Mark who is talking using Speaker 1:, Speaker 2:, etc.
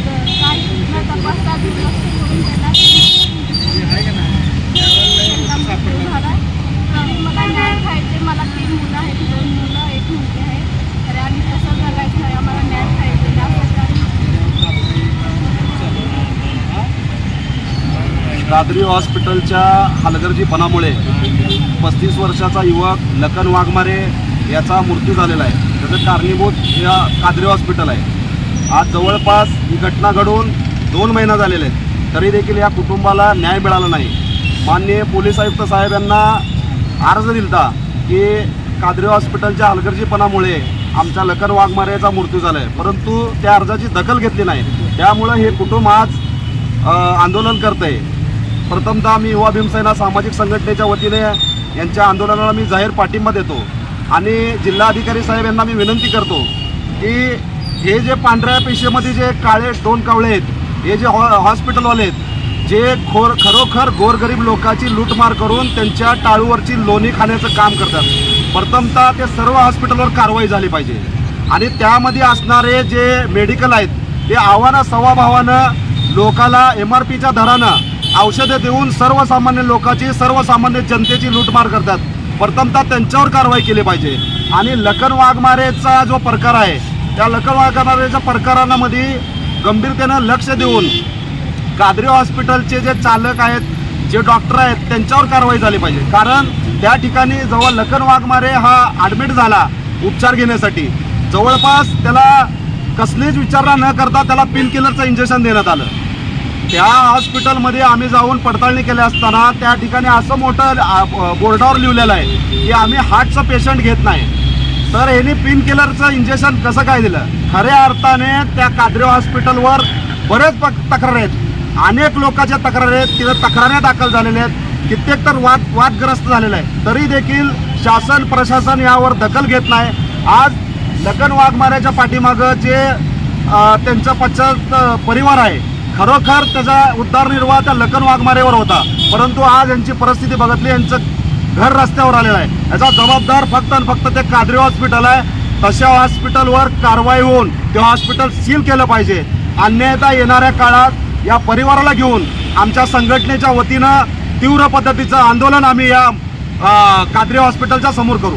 Speaker 1: तर काही न तपासता दुर्लक्ष करून त्यांना त्यांना मृत्यू झाला तरी मला न्याय पाहिजे मला तीन मुलं आहेत दोन मुलं एक मुलगी आहे तर आम्ही कसं जगायचं आहे आम्हाला न्याय पाहिजे त्यासाठी आम्ही
Speaker 2: दादरी हॉस्पिटलच्या हलगर्जीपणामुळे पस्तीस वर्षाचा युवक लखन वाघमारे याचा मृत्यू झालेला आहे. त्याचं कारणीभूत या कादरी हॉस्पिटल आहे. आज जवळपास ही घटना घडून दोन महिना झालेले आहेत. तरी देखील या कुटुंबाला न्याय मिळाला नाही. माननीय पोलीस आयुक्त साहेब यांना अर्ज दिलता की कादरी हॉस्पिटलच्या हलगर्जीपणामुळे आमच्या लखन वाघमारेचा मृत्यू झाला आहे परंतु त्या अर्जाची दखल घेतली नाही. त्यामुळं हे कुटुंब आज आंदोलन करत आहे प्रथमतः मी युवा भीमसेना सामाजिक संघटनेच्या वतीने यांच्या आंदोलनाला मी जाहीर पाठिंबा देतो. आणि जिल्हाधिकारी साहेब यांना मी विनंती करतो की हे जे पांढऱ्या पेशीमध्ये जे काळे दोन कावळे आहेत हे जे हॉ हॉस्पिटलवाले आहेत जे खोर खरोखर गोरगरीब लोकांची लूटमार करून त्यांच्या टाळूवरची लोणी खाण्याचं काम करतात. प्रथमतः ते सर्व हॉस्पिटलवर कारवाई झाली पाहिजे. आणि त्यामध्ये असणारे जे मेडिकल आहेत ते आव्हाना सवाभावानं लोकाला एम आर पीच्या दरानं औषधं देऊन सर्वसामान्य लोकांची सर्वसामान्य जनतेची लूटमार करतात. प्रथमतः त्यांच्यावर कारवाई केली पाहिजे. आणि लखन वाघमारेचा जो प्रकार आहे त्या लखन वाघमारेच्या प्रकारांमध्ये गंभीरतेनं लक्ष देऊन कादरी हॉस्पिटलचे जे चालक आहेत जे डॉक्टर आहेत त्यांच्यावर कारवाई झाली पाहिजे. कारण त्या ठिकाणी जेव्हा लखन वाघमारे हा ॲडमिट झाला उपचार घेण्यासाठी जवळपास त्याला कसलीच विचारणा न करता त्याला पिन किलरचं इंजेक्शन देण्यात आलं. त्या हॉस्पिटलमध्ये आम्ही जाऊन पडताळणी केली असताना त्या ठिकाणी असं मोठं बोर्डावर लिहिलेलं आहे की आम्ही हार्टचं पेशंट घेत नाही. तर ह्यांनी पिन किलरचं इंजेक्शन कसं काय दिलं? खऱ्या अर्थाने त्या कादरे हॉस्पिटलवर बरेच पक- तक्रार आहेत. अनेक लोकांच्या तक्रारी आहेत. तिथं तक्राऱ्या दाखल झालेल्या आहेत. कित्येक तर वाद वादग्रस्त झालेलं आहे. तरी देखील शासन प्रशासन यावर दखल घेत नाही. आज लखन वाघमाऱ्याच्या पाठीमागं जे त्यांचं त्यांचा पश्चात परिवार आहे खरोखर त्याचा उद्धारनिर्वाह त्या लखन वाघमारेवर होता. परंतु आज यांची परिस्थिती बघितली यांचं घर रस्त्यावर आलेलं आहे. याचा जबाबदार फक्त आणि फक्त ते कादरी हॉस्पिटल आहे. तशा हॉस्पिटलवर कारवाई होऊन ते हॉस्पिटल सील केलं पाहिजे. अन्यायता येणाऱ्या काळात या परिवाराला घेऊन आमच्या संघटनेच्या वतीनं तीव्र पद्धतीचं आंदोलन आम्ही या अ, कादरी हॉस्पिटलच्या समोर करू.